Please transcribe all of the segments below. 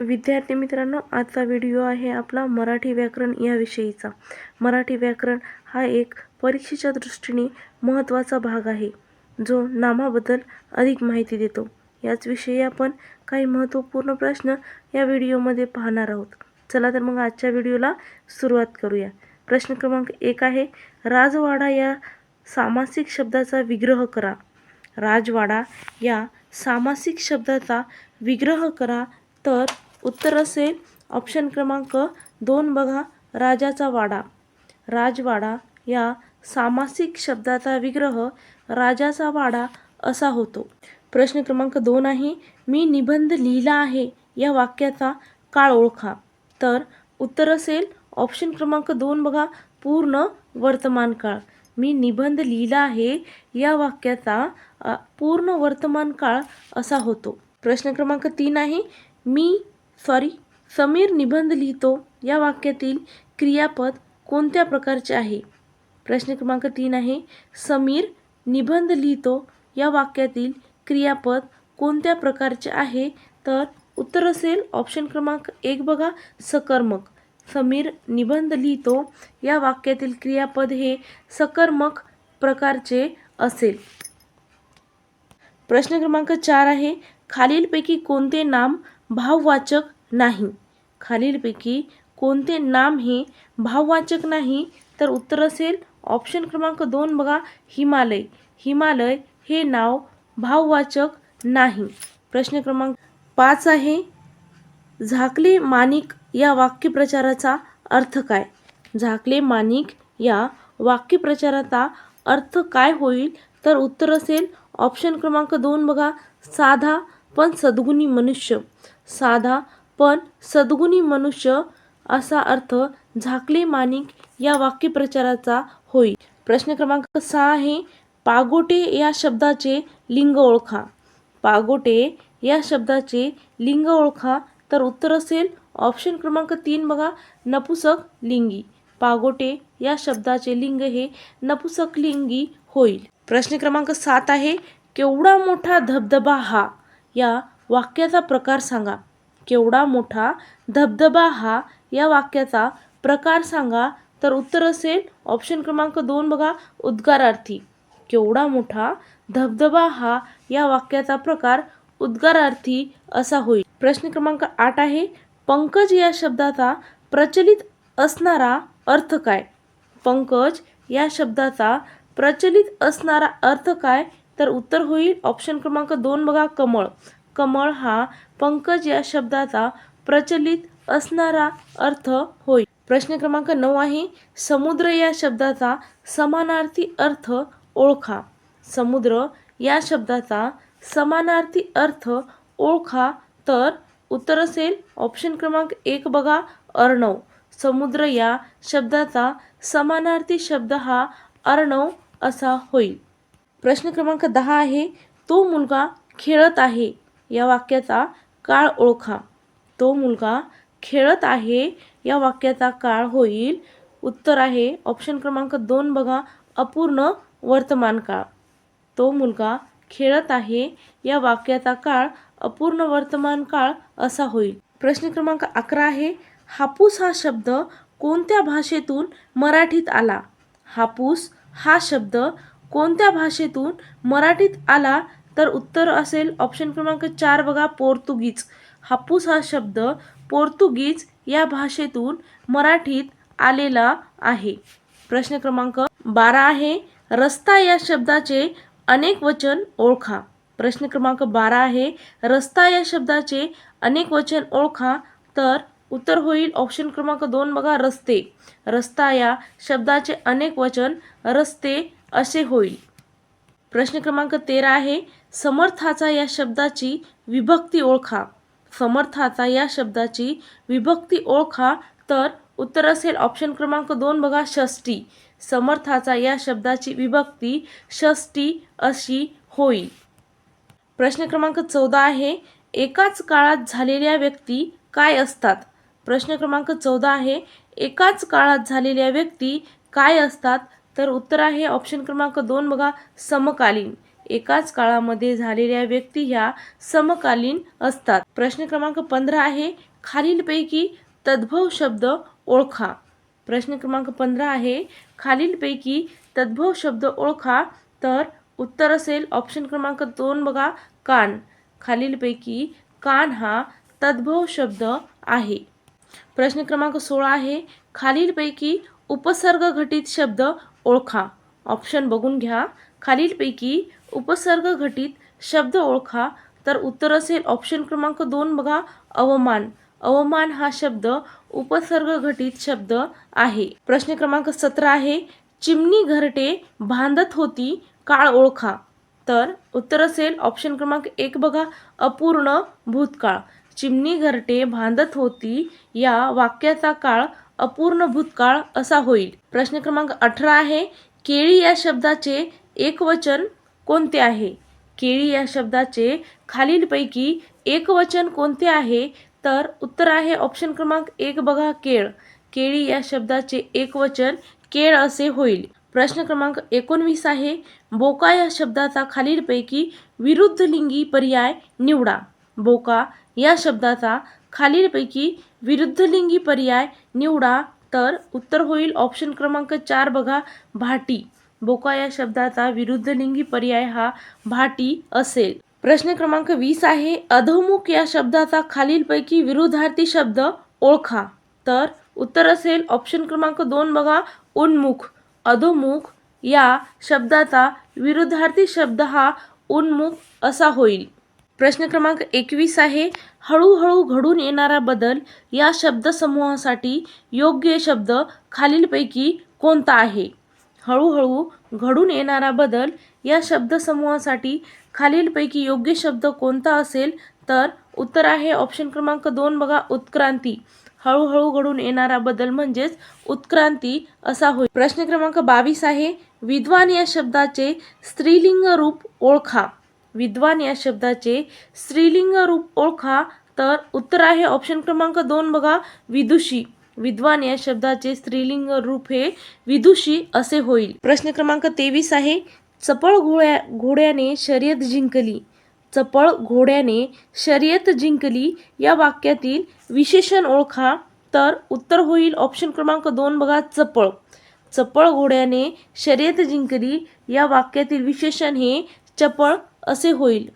विद्यार्थी मित्रांनो आजचा व्हिडिओ आहे आपला मराठी व्याकरण या विषयीचा मराठी व्याकरण हा एक परीक्षेच्या दृष्टीने महत्त्वाचा भाग आहे जो नामाबद्दल अधिक माहिती देतो. याचविषयी आपण काही महत्त्वपूर्ण प्रश्न या व्हिडिओमध्ये पाहणार आहोत. चला तर मग आजच्या व्हिडिओला सुरुवात करूया. प्रश्न क्रमांक एक आहे राजवाडा या सामासिक शब्दाचा विग्रह करा. राजवाडा या सामासिक शब्दाचा विग्रह करा तर उत्तर असेल ऑप्शन क्रमांक दोन बघा. राजाचा वाडा. राजवाडा या सामासिक शब्दाचा विग्रह राजाचा वाडा असा होतो. प्रश्न क्रमांक दोन आहे. मी निबंध लिहिला आहे या वाक्याचा काळ ओळखा. तर उत्तर असेल. ऑप्शन क्रमांक दोन बघा. पूर्ण वर्तमान काळ. मी निबंध लिहिला आहे या वाक्याचा पूर्ण वर्तमान काळ असा होतो. प्रश्न क्रमांक तीन आहे. मी सॉरी समीर निबंध लिहितो. या वाक्यातील क्रियापद कोणत्या प्रकारचे आहे? प्रश्न क्रमांक तीन आहे. समीर निबंध लिहितो. या वाक्यातील क्रियापद कोणत्या प्रकारचे आहे? तर उत्तर असेल ऑप्शन क्रमांक एक बघा सकर्मक. समीर निबंध लिहितो. या वाक्यातील क्रियापद हे सकर्मक प्रकारचे असेल. प्रश्न क्रमांक चार आहे. खालीलपैकी कोणते नाम भाववाचक नाही. खालीलपैकी कोणते नाम हे भाववाचक नाही? तर उत्तर असेल ऑप्शन क्रमांक दोन बघा हिमालय. हिमालय हे नाव भाववाचक नाही. प्रश्न क्रमांक पाच आहे. झाकले माणिक या वाक्यप्रचाराचा अर्थ काय? झाकले माणिक या वाक्यप्रचाराचा अर्थ काय होईल? तर उत्तर असेल ऑप्शन क्रमांक दोन बघा साधा पण सद्गुणी मनुष्य साधा पण सद्गुणी मनुष्य असा अर्थ झाकले माणिक या वाक्यप्रचाराचा होईल प्रश्न क्रमांक सहा आहे पागोटे या शब्दाचे लिंग ओळखा. पागोटे या शब्दाचे लिंग ओळखा तर उत्तर असेल ऑप्शन क्रमांक तीन बघा नपुसक लिंगी. पागोटे या शब्दाचे लिंग हे नपुसक लिंगी होईल. प्रश्न क्रमांक सात आहे केवढा मोठा धबधबा हा? या वाक्याचा प्रकार सांगा. केवढा मोठा धबधबा हा या वाक्याचा प्रकार सांगा. तर उत्तर असेल ऑप्शन क्रमांक दोन बघा उद्गारार्थी. केवढा मोठा धबधबा हा या वाक्याचा प्रकार उद्गारार्थी असा होईल. प्रश्न क्रमांक आठ आहे पंकज या शब्दाचा प्रचलित असणारा अर्थ काय? पंकज या शब्दाचा प्रचलित असणारा अर्थ काय? तर उत्तर होईल ऑप्शन क्रमांक दोन बघा कमळ. कमळ हा पंकज या शब्दाचा प्रचलित असणारा अर्थ होईल प्रश्न क्रमांक नऊ आहे समुद्र या शब्दाचा समानार्थी अर्थ ओळखा. समुद्र या शब्दाचा समानार्थी अर्थ ओळखा तर उत्तर असेल ऑप्शन क्रमांक एक बघा अर्णव. समुद्र या शब्दाचा समानार्थी शब्द हा अर्णव असा होईल. प्रश्न क्रमांक दहा आहे तो मुलगा खेळत आहे. या वाक्याचा काळ ओळखा. तो मुलगा खेळत आहे या वाक्याचा काळ होईल. उत्तर आहे ऑप्शन क्रमांक दोन बघा अपूर्ण वर्तमान काळ. तो मुलगा खेळत आहे या वाक्याचा काळ अपूर्ण वर्तमान काळ असा होईल. प्रश्न क्रमांक अकरा आहे हापूस हा शब्द कोणत्या भाषेतून मराठीत आला? हापूस हा शब्द कोणत्या भाषेतून मराठीत आला तर उत्तर असेल? ऑप्शन क्रमांक चार बघा पोर्तुगीज. हापूस हा शब्द पोर्तुगीज या भाषेतून मराठीत आलेला आहे. प्रश्न क्रमांक बारा आहे. रस्ता या शब्दाचे अनेक वचन ओळखा. प्रश्न क्रमांक बारा आहे. रस्ता या शब्दाचे अनेक वचन ओळखा तर उत्तर होईल. ऑप्शन क्रमांक दोन बघा रस्ते. रस्ता या शब्दाचे अनेक वचन रस्ते असे होईल. प्रश्न क्रमांक तेरा आहे समर्थाचा या शब्दाची विभक्ती ओळखा. समर्थाचा या शब्दाची विभक्ती ओळखा तर उत्तर असेल ऑप्शन क्रमांक दोन बघा षष्टी. समर्थाचा या शब्दाची विभक्ती षष्टी अशी होईल. प्रश्न क्रमांक चौदा आहे एकाच काळात झालेल्या व्यक्ती काय असतात? प्रश्न क्रमांक चौदा आहे एकाच काळात झालेल्या व्यक्ती काय असतात? तर उत्तर आहे ऑप्शन क्रमांक दोन बघा समकालीन. एकाच काळामध्ये झालेल्या व्यक्ती ह्या समकालीन असतात. प्रश्न क्रमांक पंधरा आहे खालीलपैकी तद्भव शब्द ओळखा. प्रश्न क्रमांक पंधरा आहे खालीलपैकी तद्भव शब्द ओळखा तर उत्तर असेल ऑप्शन क्रमांक दोन बघा कान. खालीलपैकी कान हा तद्भव शब्द आहे. प्रश्न क्रमांक सोळा आहे खालीलपैकी उपसर्ग घटित शब्द ओळखा. ऑप्शन बघून घ्या. खालीलपैकी उपसर्ग घटित शब्द ओळखा तर उत्तर असेल ऑप्शन क्रमांक दोन बघा अवमान. अवमान हा शब्द उपसर्ग घटित शब्द आहे. प्रश्न क्रमांक सतरा आहे. चिमणी घरटे बांधत होती काळ ओळखा. तर उत्तर असेल ऑप्शन क्रमांक एक बघा अपूर्ण भूतकाळ. चिमणी घरटे बांधत होती या वाक्याचा काळ अपूर्ण भूतकाळ असा होईल. प्रश्न क्रमांक अठरा आहे केळी या शब्दाचे एकवचन कोणते आहे? केळी या शब्दाचे खालीलपैकी एकवचन कोणते आहे? तर उत्तर आहे ऑप्शन क्रमांक एक बघा केळ. केळी या शब्दाचे एकवचन केळ असे होईल. प्रश्न क्रमांक एकोणवीस आहे बोका या शब्दाचा खालीलपैकी विरुद्ध लिंगी पर्याय निवडा. बोका या शब्दाचा खालीलपैकी विरुद्ध लिंगी पर्याय निवडा तर उत्तर होईल ऑप्शन क्रमांक चार बघा भाटी. बोका या शब्दाचा विरुद्ध लिंगी पर्याय हा भाटी असेल. प्रश्न क्रमांक वीस आहे अधोमुख या शब्दाचा खालीलपैकी विरुद्धार्थी शब्द ओळखा. तर उत्तर असेल ऑप्शन क्रमांक दोन बघा उन्मुख. अधोमुख या शब्दाचा विरुद्धार्थी शब्द हा उन्मुख असा होईल. प्रश्न क्रमांक एकवीस आहे. हळूहळू घडून येणारा बदल या शब्दसमूहासाठी योग्य शब्द खालीलपैकी कोणता आहे? हळूहळू घडून येणारा बदल या शब्दसमूहासाठी खालीलपैकी योग्य शब्द कोणता असेल तर उत्तर आहे ऑप्शन क्रमांक दोन बघा उत्क्रांती. हळूहळू घडून येणारा बदल म्हणजेच उत्क्रांती असा होईल प्रश्न क्रमांक बावीस आहे. विद्वान या शब्दाचे स्त्रीलिंग रूप ओळखा. विद्वान या शब्दाचे स्त्रीलिंग रूप ओळखा तर उत्तर आहे ऑप्शन क्रमांक दोन बघा विदुषी. विद्वान या शब्दाचे स्त्रीलिंग रूप हे विदुषी असे होईल. प्रश्न क्रमांक तेवीस आहे चपळ घोड्या घोड्याने शर्यत जिंकली. चपळ घोड्याने शर्यत जिंकली या वाक्यातील विशेषण ओळखा तर उत्तर होईल ऑप्शन क्रमांक दोन बघा चपळ. चपळ घोड्याने शर्यत जिंकली या वाक्यातील विशेषण हे चपळ असे होईल.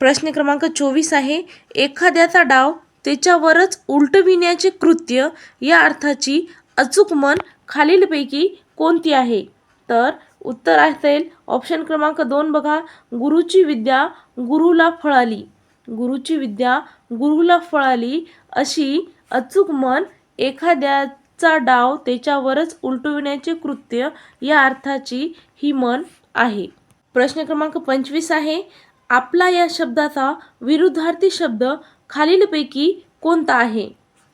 प्रश्न क्रमांक चोवीस आहे एखाद्याचा डाव त्याच्यावरच उलटविण्याचे कृत्य या अर्थाची अचूक मन खालीलपैकी कोणती आहे? तर उत्तर असेल ऑप्शन क्रमांक दोन बघा गुरुची विद्या गुरुला फळाली. गुरुची विद्या गुरुला फळाली अशी अचूक मन एखाद्याचा डाव त्याच्यावरच उलटविण्याचे कृत्य या अर्थाची ही मन आहे. प्रश्न क्रमांक पंचवीस आहे. आपला या शब्दाचा विरुद्धार्थी शब्द खालीलपैकी कोणता आहे?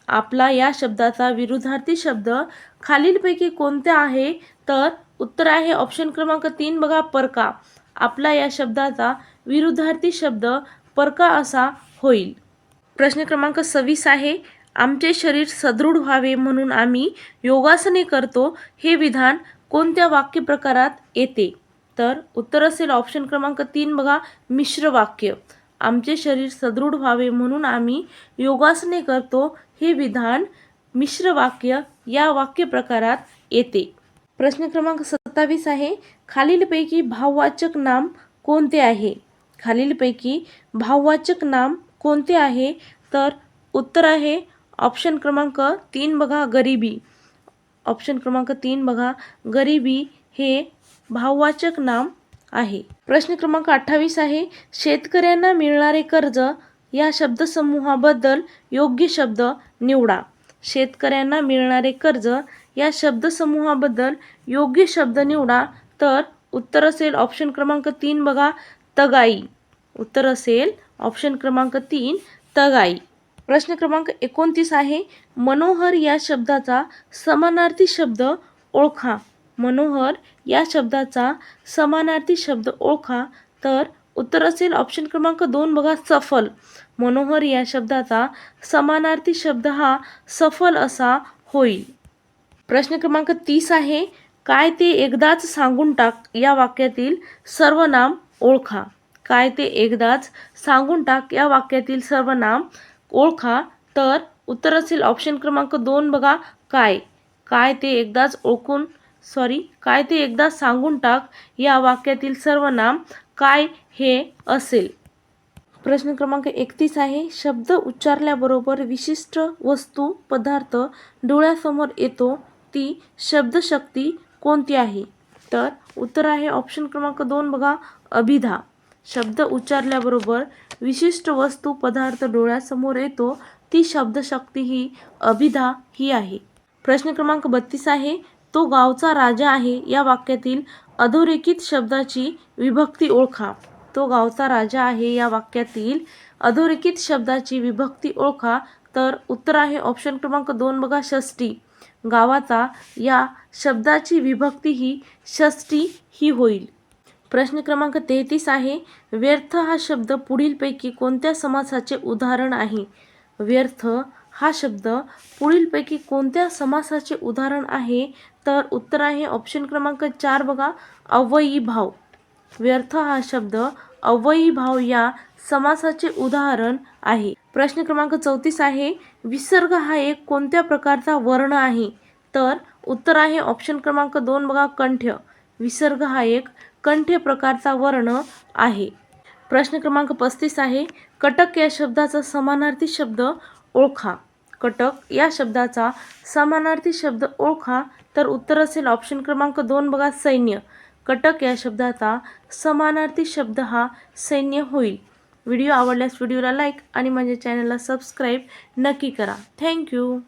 आपला या शब्दाचा विरुद्धार्थी शब्द खालीलपैकी कोणता आहे? तर उत्तर आहे ऑप्शन क्रमांक तीन बघा परका. आपला या शब्दाचा विरुद्धार्थी शब्द परका असा होईल. प्रश्न क्रमांक सव्वीस आहे. आमचे शरीर सदृढ व्हावे म्हणून आम्ही योगासने करतो हे विधान कोणत्या वाक्यप्रकारात येते? तर उत्तर असेल ऑप्शन क्रमांक तीन बघा मिश्र वाक्य. आमचे शरीर सदृढ व्हावे म्हणून आम्ही योगासने करतो हे विधान मिश्र वाक्य या वाक्य प्रकारात येते. प्रश्न क्रमांक सत्तावीस आहे खालीलपैकी भाववाचक नाम कोणते आहे? खालीलपैकी भाववाचक नाम कोणते आहे? तर उत्तर आहे ऑप्शन क्रमांक तीन बघा गरिबी. ऑप्शन क्रमांक तीन बघा गरिबी हे भाववाचक नाम आहे. प्रश्न क्रमांक अठ्ठावीस आहे शेतकऱ्यांना मिळणारे कर्ज या शब्दसमूहाबद्दल योग्य शब्द निवडा. शेतकऱ्यांना मिळणारे कर्ज या शब्दसमूहाबद्दल योग्य शब्द निवडा. तर उत्तर असेल ऑप्शन क्रमांक तीन बघा तगाई. उत्तर असेल ऑप्शन क्रमांक तीन तगाई. प्रश्न क्रमांक एकोणतीस आहे मनोहर या शब्दाचा समानार्थी शब्द ओळखा. मनोहर या शब्दाचा समानार्थी शब्द ओळखा तर उत्तर असेल ऑप्शन क्रमांक दोन बघा सफल. मनोहर या शब्दाचा समानार्थी शब्द हा सफल असा होईल. प्रश्न क्रमांक तीस आहे काय ते एकदाच सांगून टाक या वाक्यातील सर्वनाम ओळखा. काय ते एकदाच सांगून टाक या वाक्यातील सर्व नाम ओळखा तर उत्तर असेल ऑप्शन क्रमांक दोन बघा काय? काय ते एकदाच ओळखून सॉरी काय ते एकदा सांगून टाक या वाक्यातील सर्व नाम काय हे असेल. प्रश्न क्रमांक एकतीस आहे. शब्द उच्चारल्याबरोबर विशिष्ट वस्तू पदार्थ डोळ्यासमोर येतो. ती शब्दशक्ती कोणती आहे? तर उत्तर आहे ऑप्शन क्रमांक दोन बघा अभिधा. शब्द उच्चारल्याबरोबर विशिष्ट वस्तू पदार्थ डोळ्यासमोर येतो. ती शब्दशक्ती ही अभिधा ही आहे. प्रश्न क्रमांक बत्तीस आहे. तो गावचा राजा आहे. या वाक्यातील अधोरेखित शब्दाची विभक्ती ओळखा. तो गावचा राजा आहे. या वाक्यातील अधोरेखित शब्दाची विभक्ती ओळखा. तर उत्तर आहे ऑप्शन क्रमांक दोन. बघा षष्टी गावाचा या शब्दाची विभक्ती ही षष्टी ही होईल. प्रश्न क्रमांक तेहतीस आहे. व्यर्थ हा शब्द पुढीलपैकी कोणत्या समासाचे उदाहरण आहे? व्यर्थ हा शब्द पुढीलपैकी कोणत्या समासाचे उदाहरण आहे? तर उत्तर आहे ऑप्शन क्रमांक चार बघा. अव्ययी भाव. व्यर्थ हा शब्द अव्ययी भाव या समासाचे उदाहरण आहे. प्रश्न क्रमांक चौतीस आहे. विसर्ग हा एक कोणत्या प्रकारचा वर्ण आहे? तर उत्तर आहे ऑप्शन क्रमांक दोन बघा कंठ्य विसर्ग हा एक कंठ्य प्रकारचा वर्ण आहे. प्रश्न क्रमांक पस्तीस आहे. कटक या शब्दाचा समानार्थी शब्द ओळखा. कटक या शब्दाचा समानार्थी शब्द ओळखा तर उत्तर असेल ऑप्शन क्रमांक दोन बघा सैन्य. कटक या शब्दाचा समानार्थी शब्द हा सैन्य होईल. व्हिडिओ आवडल्यास व्हिडिओला लाईक आणि माझ्या चॅनलला सबस्क्राईब नक्की करा. थँक्यू